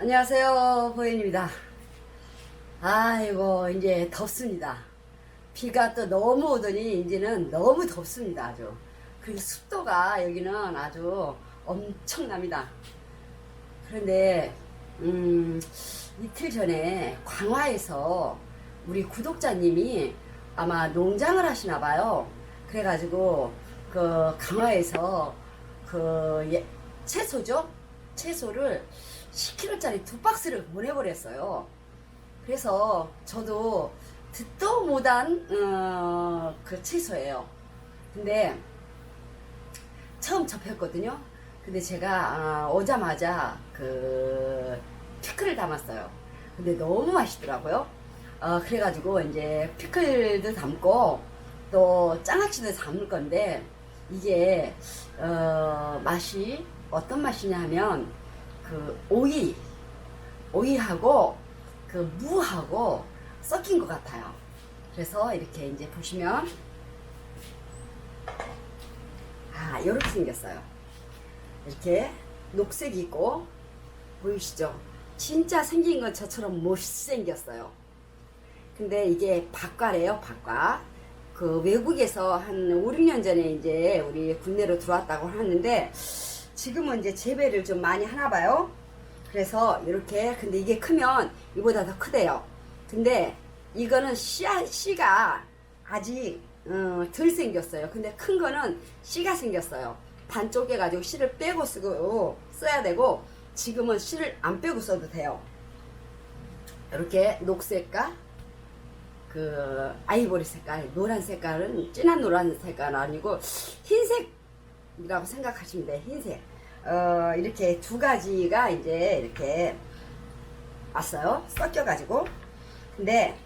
안녕하세요, 보현입니다. 아이고, 이제 덥습니다. 비가 또 너무 오더니 이제는 너무 덥습니다, 아주. 그리고 습도가 여기는 아주 엄청납니다. 그런데, 음, 이틀 전에 광화에서 우리 구독자님이 아마 농장을 하시나 봐요. 그래가지고, 그, 강화에서 그, 예- 채소죠? 채소를 10kg짜리 두 박스를 보내버렸어요. 그래서 저도 듣도 못한 어, 그 채소예요. 근데 처음 접했거든요. 근데 제가 아, 오자마자 그 피클을 담았어요. 근데 너무 맛있더라고요. 어, 그래가지고 이제 피클도 담고 또 장아찌도 담을 건데 이게 어, 맛이 어떤 맛이냐 하면 그 오이 오이하고 그 무하고 섞인 것 같아요. 그래서 이렇게 이제 보시면 아 이렇게 생겼어요. 이렇게 녹색이 있고 보이시죠? 진짜 생긴 건 저처럼 못생겼어요. 근데 이게 박과래요, 박과. 그 외국에서 한 5, 6년 전에 이제 우리 국내로 들어왔다고 하는데 지금은 이제 재배를 좀 많이 하나 봐요. 그래서 이렇게 근데 이게 크면 이보다 더 크대요. 근데 이거는 씨 씨가 아직 어, 덜 생겼어요. 근데 큰 거는 씨가 생겼어요. 반 쪼개가지고 씨를 빼고 쓰고 써야 되고 지금은 씨를 안 빼고 써도 돼요. 이렇게 녹색과 그 아이보리 색깔, 노란 색깔은 진한 노란 색깔 아니고 흰색이 라고 생각하시면 돼요. 흰색. 어, 이렇게 두 가지가 이제 이렇게 왔어요. 섞여 가지고. 근데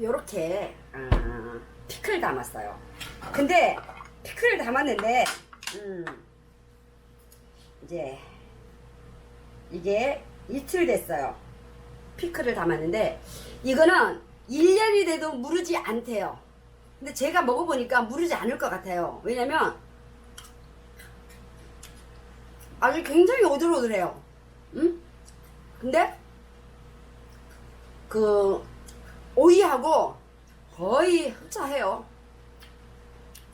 요렇게 어, 피클 담았어요. 근데 피클 담았는데 음, 이제 이게 이틀 됐어요. 피클을 담았는데 이거는 1년이 돼도 무르지 않대요. 근데 제가 먹어보니까 무르지 않을 것 같아요. 왜냐면 아주 굉장히 오들오들해요. 응? 근데 그 오이하고 거의 흡사해요.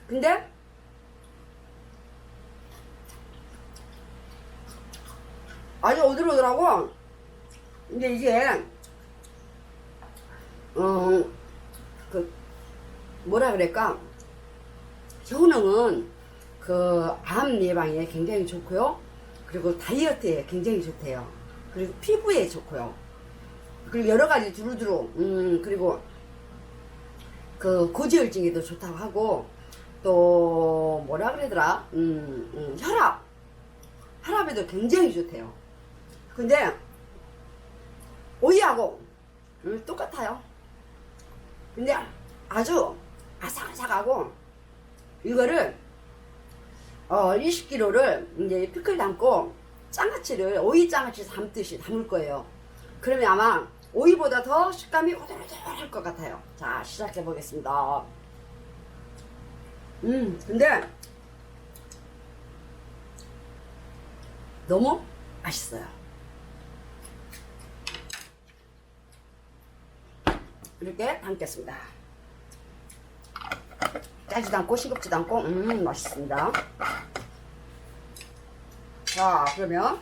근데 아주 오들오들하고 근데 이게 어그 뭐라 그럴까 효능은 그 암 예방에 굉장히 좋고요. 그리고 다이어트에 굉장히 좋대요. 그리고 피부에 좋고요. 그리고 여러 가지 두루두루 음 그리고 그 고지혈증에도 좋다고 하고 또 뭐라 그러더라 음, 음, 혈압 혈압에도 굉장히 좋대요. 근데 오이하고 음, 똑같아요. 근데 아주 아삭아삭하고 이거를 어 20kg를 이제 피클 담고 장아찌를 오이 장아찌 담듯이 담을 거예요. 그러면 아마 오이보다 더 식감이 오돌오돌할 것 같아요. 자 시작해 보겠습니다. 음 근데 너무 맛있어요. 이렇게 담겠습니다. 짜지도 않고 싱겁지도 않고 음 맛있습니다. 자 그러면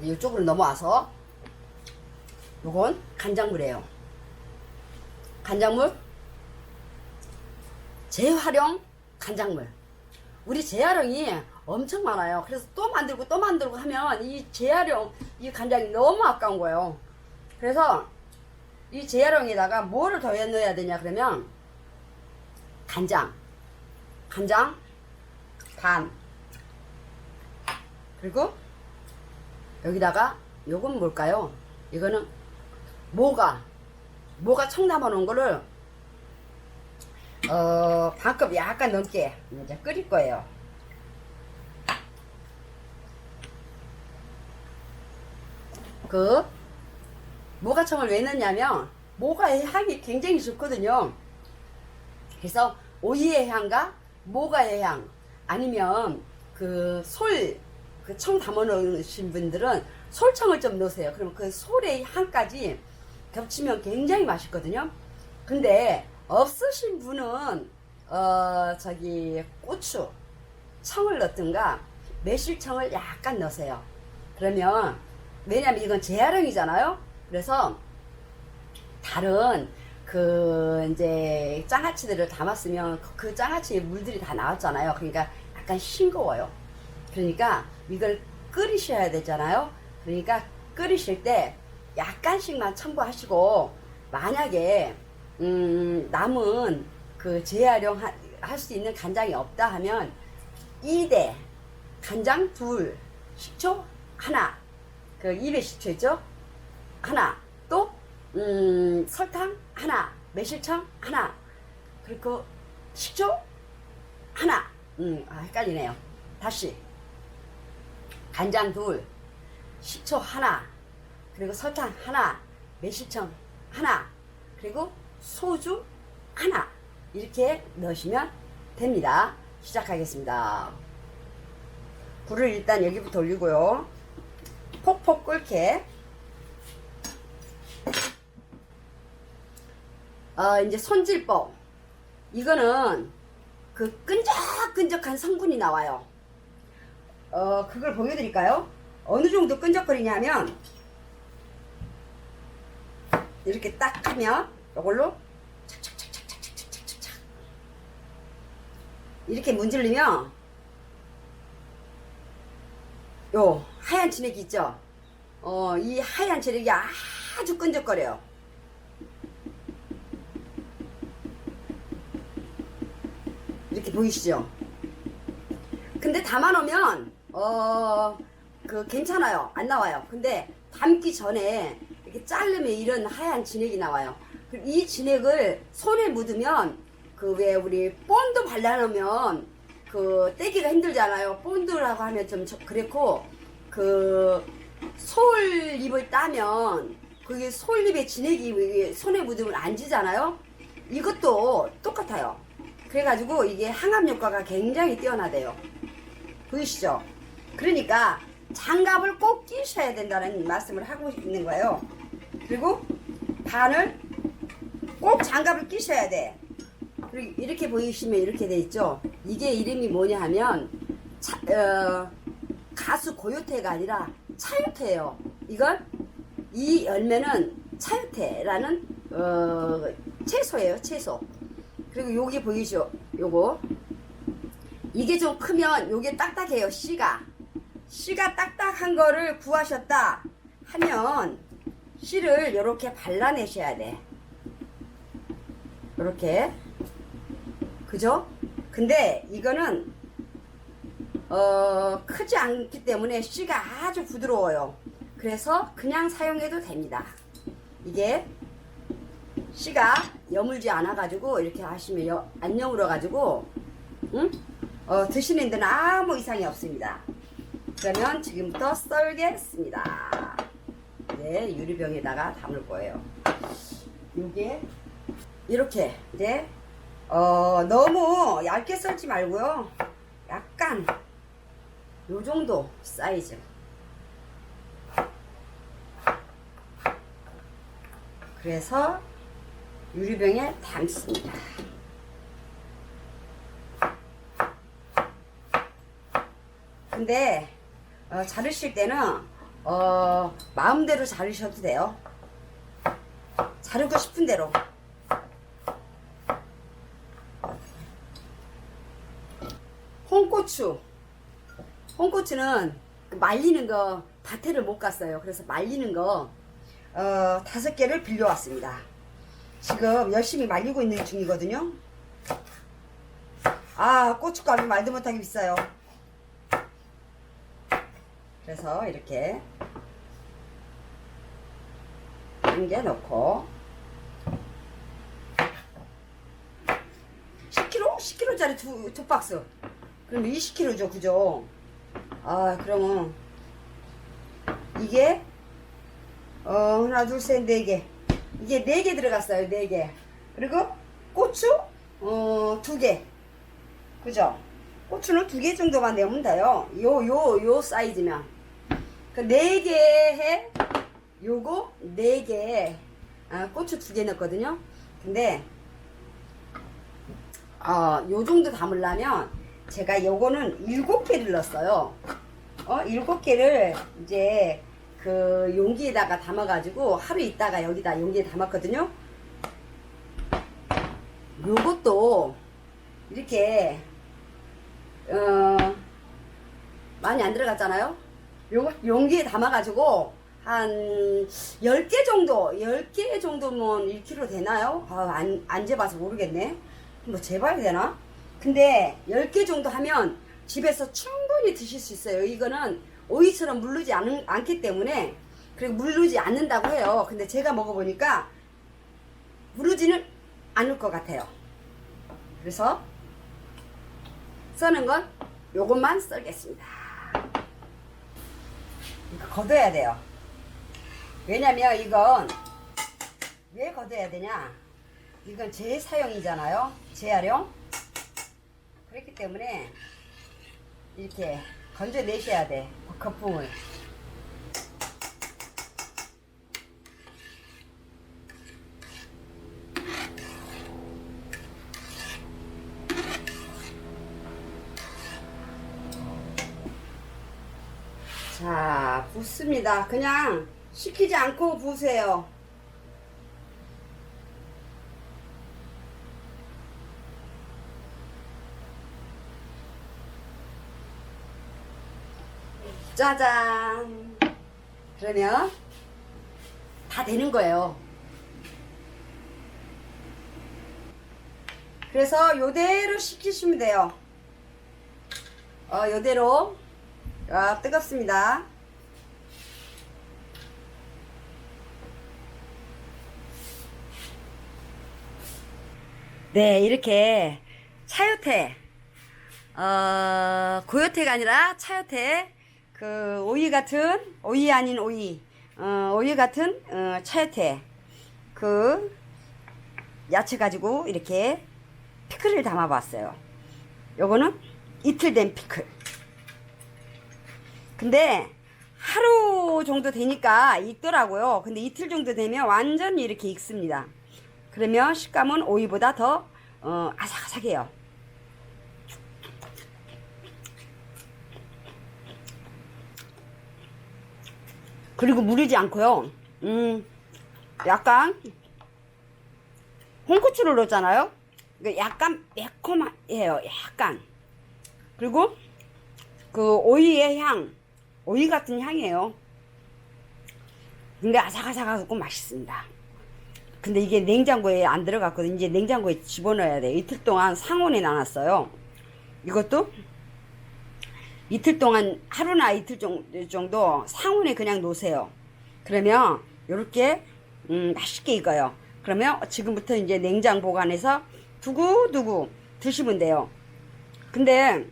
이쪽으로 넘어와서 요건 간장물이에요. 간장물 재활용 간장물. 우리 재활용이 엄청 많아요. 그래서 또 만들고 또 만들고 하면 이 재활용 이 간장이 너무 아까운 거예요. 그래서 이 재활용에다가 뭐를 더 넣어야 되냐 그러면 간장 간장 반 그리고 여기다가 요건 뭘까요? 이거는 모가 모가 청 담아 놓은 거를 어 반컵 약간 넘게 이제 끓일 거예요. 그 모가청을 왜 넣냐면 모가의 향이 굉장히 좋거든요. 그래서 오이의 향과 모가의 향 아니면 그 솔, 그 청 담아 놓으신 분들은 솔청을 좀 넣으세요. 그러면 그 솔의 향까지 겹치면 굉장히 맛있거든요. 근데 없으신 분은 어 저기 고추, 청을 넣든가 매실청을 약간 넣으세요. 그러면 왜냐면 이건 재활용이잖아요. 그래서 다른 그 이제 장아찌들을 담았으면 그- 그 장아찌의 물들이 다 나왔잖아요. 그러니까 약간 싱거워요. 그러니까 이걸 끓이셔야 되잖아요. 그러니까 끓이실 때 약간씩만 첨부하시고 만약에 음, 남은 그 재활용 할 수 있는 간장이 없다 하면 2대 간장 둘 식초 하나 그 입에 식초 있죠 하나. 또 음, 설탕 하나 매실청 하나. 그리고 식초 하나. 음, 아, 헷갈리네요. 다시. 간장 둘 식초 하나 그리고 설탕 하나 매실청 하나 그리고 소주 하나. 이렇게 넣으시면 됩니다. 시작하겠습니다. 불을 일단 여기부터 올리고요. 폭폭 끓게 어, 이제 손질법 이거는 그 끈적끈적한 성분이 나와요 어, 그걸 보여드릴까요? 어느 정도 끈적거리냐면 이렇게 딱 하면 이걸로 착착착착착착착착 이렇게 문질르면 요 하얀 진액이 있죠? 어, 이 하얀 진액이 아주 끈적거려요. 이렇게 보이시죠? 근데 담아놓으면 어, 그 괜찮아요. 안 나와요. 근데 담기 전에 이렇게 자르면 이런 하얀 진액이 나와요. 이 진액을 손에 묻으면 그 왜 우리 본드 발라놓으면 그 떼기가 힘들잖아요. 본드라고 하면 좀 저- 그렇고 그 솔잎을 따면 그게 솔잎의 진액이 왜 손에 묻으면 안 지잖아요. 이것도 똑같아요. 그래가지고 이게 항암 효과가 굉장히 뛰어나대요. 보이시죠? 그러니까 장갑을 꼭 끼셔야 된다는 말씀을 하고 있는 거예요. 그리고 바늘 꼭 장갑을 끼셔야 돼. 그리고 이렇게 보이시면 이렇게 돼 있죠. 이게 이름이 뭐냐 하면 차- 어, 가수 고요태가 아니라 차요태예요. 이건 이 열매는 차요태라는 어, 채소예요. 채소. 그리고 여기 보이죠? 요거 이게 좀 크면 요게 딱딱해요. 씨가 씨가 딱딱한 거를 구하셨다 하면 씨를 이렇게 발라내셔야 돼. 이렇게 그죠? 근데 이거는 어 크지 않기 때문에 씨가 아주 부드러워요. 그래서 그냥 사용해도 됩니다. 이게 씨가 여물지 않아 가지고 이렇게 하시면 여, 안 여물어 가지고 응? 어, 드시는 데는 아무 이상이 없습니다. 그러면 지금부터 썰겠습니다. 이제 유리병에다가 담을 거예요. 요게 이렇게 이제 어, 너무 얇게 썰지 말고요. 약간 요 정도 사이즈. 그래서 유리병에 담습니다. 근데 어, 자르실 때는 어, 마음대로 자르셔도 돼요. 자르고 싶은 대로. 홍고추. 홍고추는 그 말리는 거 밭에를 못 갔어요. 그래서 말리는 거 어, 다섯 개를 빌려왔습니다. 지금 열심히 말리고 있는 중이거든요. 아, 고춧가루 말도 못하게 비싸요. 그래서 이렇게 한개 넣고 10kg? 10kg짜리 두, 두 박스. 그럼 20kg죠, 그죠? 아, 그러면 이게 어, 하나, 둘, 셋, 네 개. 이게 네 개 들어갔어요, 네 개. 그리고 고추 어, 두 개. 그죠? 고추는 두 개 정도만 내면 돼요. 요, 요, 요 사이즈면. 그 네개 해, 요거 네 개, 아, 고추 두 개 넣었거든요. 근데, 어, 요 정도 담으려면 제가 요거는 일곱 개를 넣었어요. 어, 일곱 개를 이제 그 용기에다가 담아가지고 하루 있다가 여기다 용기에 담았거든요. 요것도 이렇게 어 많이 안 들어갔잖아요. 요거 용기에 담아가지고 한 10개 정도, 10개 정도면 1kg 되나요? 아, 안, 안 재봐서 모르겠네. 뭐 재봐야 되나? 근데 10개 정도 하면 집에서 충분히 드실 수 있어요. 이거는 오이처럼 물르지 않, 않기 때문에 그리고 물르지 않는다고 해요. 근데 제가 먹어보니까 물르지는 않을 것 같아요. 그래서 써는 건 요것만 썰겠습니다. 이거 걷어야 돼요. 왜냐면 이건 왜 걷어야 되냐? 이건 재사용이잖아요. 재활용. 그렇기 때문에 이렇게 건져내셔야 돼. 거품을. 자, 붓습니다. 그냥 식히지 않고 부으세요. 짜잔. 그러면 다 되는 거예요. 그래서 요대로 식히시면 돼요. 어, 요대로. 아, 뜨겁습니다. 네, 이렇게 차요태, 어, 고요태가 아니라 차요태, 그, 오이 같은, 오이 아닌 오이, 어, 오이 같은, 어, 차요태, 그, 야채 가지고 이렇게 피클을 담아봤어요. 요거는 이틀 된 피클. 근데 하루 정도 되니까 익더라고요. 근데 이틀 정도 되면 완전히 이렇게 익습니다. 그러면 식감은 오이보다 더 어, 아삭아삭해요. 그리고 무리지 않고요. 음, 약간 홍고추를 넣었잖아요. 그 약간 매콤해요. 약간. 그리고 그 오이의 향, 오이 같은 향이에요. 근데 아삭아삭하고 맛있습니다. 근데 이게 냉장고에 안 들어갔거든요. 이제 냉장고에 집어넣어야 돼요. 이틀 동안 상온에 놔놨어요. 이것도 이틀 동안 하루나 이틀 정도 상온에 그냥 놓으세요. 그러면 이렇게 음, 맛있게 익어요. 그러면 지금부터 이제 냉장 보관해서 두고두고 드시면 돼요. 근데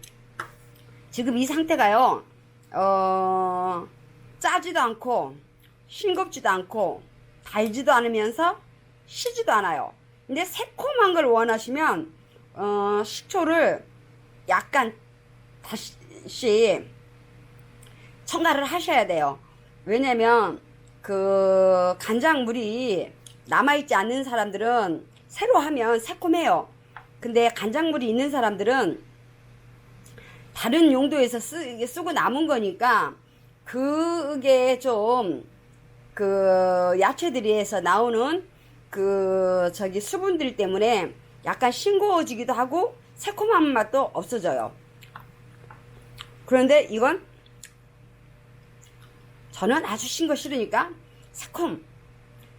지금 이 상태가요, 어, 짜지도 않고, 싱겁지도 않고, 달지도 않으면서, 시지도 않아요. 근데 새콤한 걸 원하시면, 어, 식초를 약간 다시 첨가를 하셔야 돼요. 왜냐면, 그, 간장물이 남아있지 않는 사람들은 새로 하면 새콤해요. 근데 간장물이 있는 사람들은 다른 용도에서 쓰, 쓰고 남은 거니까 그게 좀 그 야채들이에서 나오는 그 저기 수분들 때문에 약간 싱거워지기도 하고 새콤한 맛도 없어져요. 그런데 이건 저는 아주 싱거 싫으니까 새콤,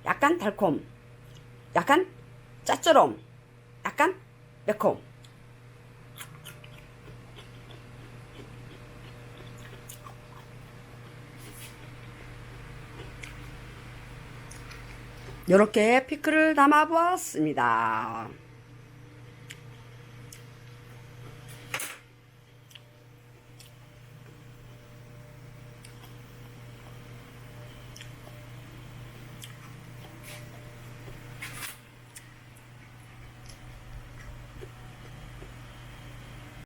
약간 달콤, 약간 짭조름, 약간 매콤. 이렇게 피클을 담아 보았습니다.